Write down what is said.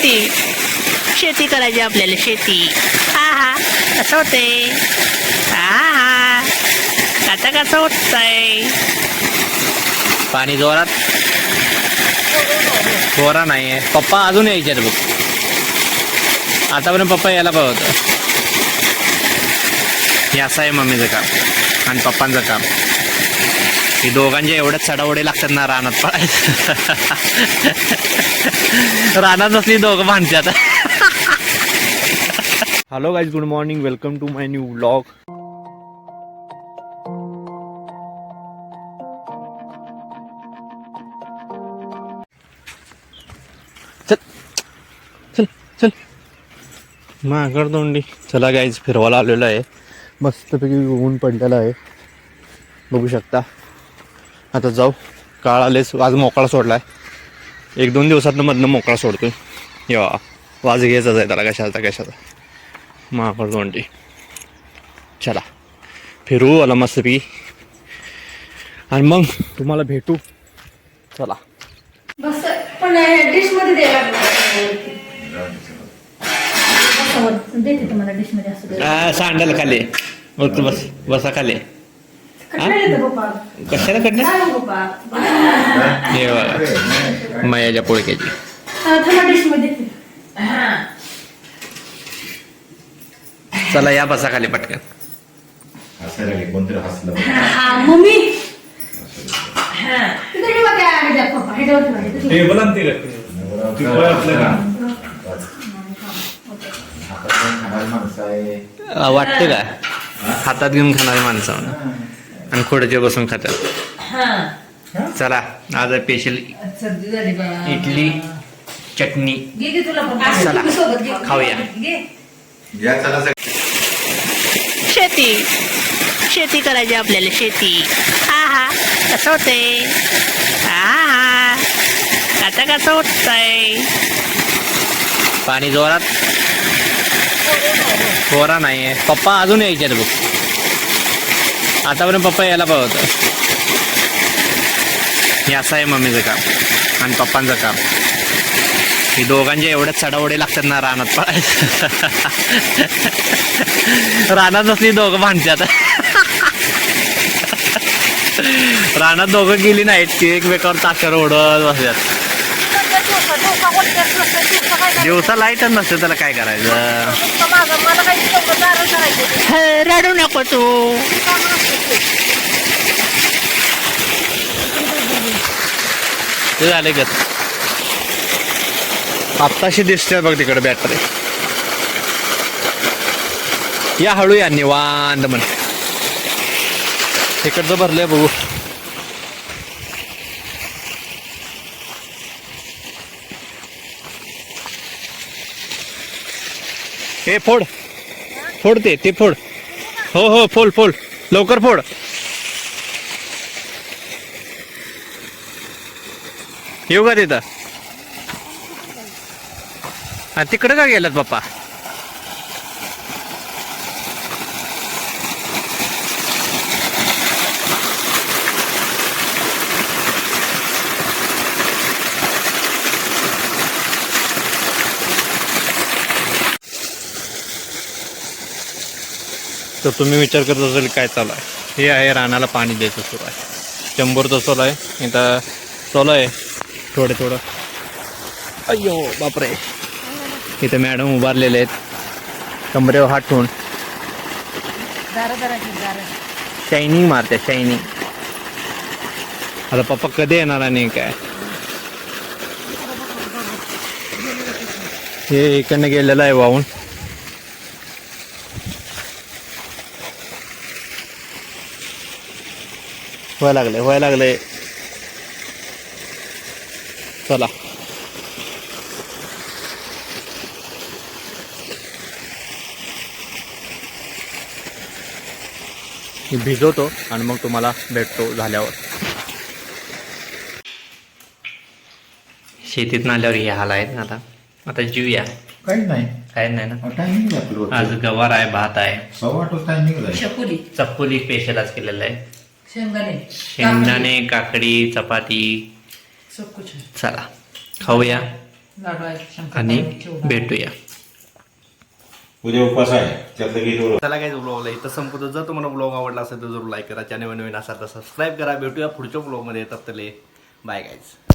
शेती. शेती करायची आपल्याला शेती. हा हा. कसं होते हा हा. आता कसं होतंय? पाणी जोरात. जोरा नाही आहे पप्पा अजून यायचे बघ. आतापर्यंत पप्पा यायला पाहिजे होतं. हे असं आहे मम्मीचं काम आणि पप्पांचं काम. ही दोघांच्या एवढ्याच चढावडे लागतात ना रानात पळायचं रानात असली दोघं भांडतात hello guys good morning welcome to my new blog चल चल चला. गाईज फिरवायला आलेलो आहे. मस्तपैकी ऊन पडलेलं आहे. बघू शकता. आता जाऊ. काळ आलेच. आज मोकळा सोडला आहे एक दोन दिवसातनं मधनं मोकळा सोडतोय. या. वाज घ्यायचाच आहे त्याला. कशाचा कशाचा. माकड तोंडी. चला. फिरू आला मस्तपैकी. आणि मग तुम्हाला भेटू. चला. बस. पण डिशमध्ये द्यायला सांडाल खाली. बस. बसा खाली. कशाला काय हो? हे बघा मयाच्या पोळक्याची. हा. चला या बसा खाली पटकन हा मम्मी. का? हातात घेऊन खाणारी माणसं आहे? आ, वाटतं का? हातात घेऊन खाणारी माणसं म्हणून. आणि खोड्याचे बसून खातात. चला आज स्पेशल इडली चटणी. चला. खाऊया. शेती. शेती करायची आपल्याला शेती. हा हा. कसं होते हा हा. आता कसं होतंय? पाणी जोरात. जोरा नाही. पप्पा अजून यायचे बघ. आतापर्यंत पप्पा यायला पाहत हे असं आहे मम्मीचं काम आणि पप्पांचं काम. ही दोघांच्या एवढ्याच चढावडे लागतात ना रानात पळायला. रानात असली दोघं भांडतात रानात दोघं गेली नाहीत ती एकमेकावर ताक्यावर ओढत बसल्यात. दिवसा लाईटच नसते त्याला काय करायचं? ह, रडू नको तू. ते झाले का आत्ताशी दिसते बघ तिकडे बॅटरी या हळू या निवांत म्हण. तिकडचं भरलंय बघू. हे फोड. फोड ते ते फोड. हो हो फोड फोड. लवकर फोड. येऊ का तिथं? हा तिकडं का गेलात बाप्पा? तर तुम्ही विचार करत असेल काय चालू आहे? हे आहे रानाला पाणी द्यायचं सुरू आहे. शंभरचं चालू आहे. इथं चालू आहे. थोडं थोडं. अय्यो बापरे. इथे मॅडम उभारलेले आहेत. कमरेवर हात ठेवून. शायनिंग मारते शायनिंग. आता पप्पा कधी येणार आणि काय? हे इकडनं गेलेलं आहे वाहून. व्हाय लागले व्हाय लागले चला. भिजवतो आणि मग तुम्हाला भेटतो झाल्यावर. शेतीत आल्यावर हे हाल आहेत आता. आता जीवया काही नाही. काय नाही ना? टायमिंग आज गवार आहे भात आहे. सव्वा टायमिंग शकुली चप्पुली स्पेशल आज केलेलं आहे. शेंगदाणे शेंगदाणे काकडी. चपाती. सब कुछ चला खाऊया लाडू आहेत शंकर आणि. भेटूया. उद्या उपास आहे त्यातलं गेलो चला काय ब्लॉगला इथं संपतो. जर तुम्हाला ब्लॉग आवडला असेल तर जरूर लाईक करा. चॅनल नवीन असाल तर सबस्क्राईब करा. भेटूया पुढच्या ब्लॉगमध्ये येतात बाय गाईज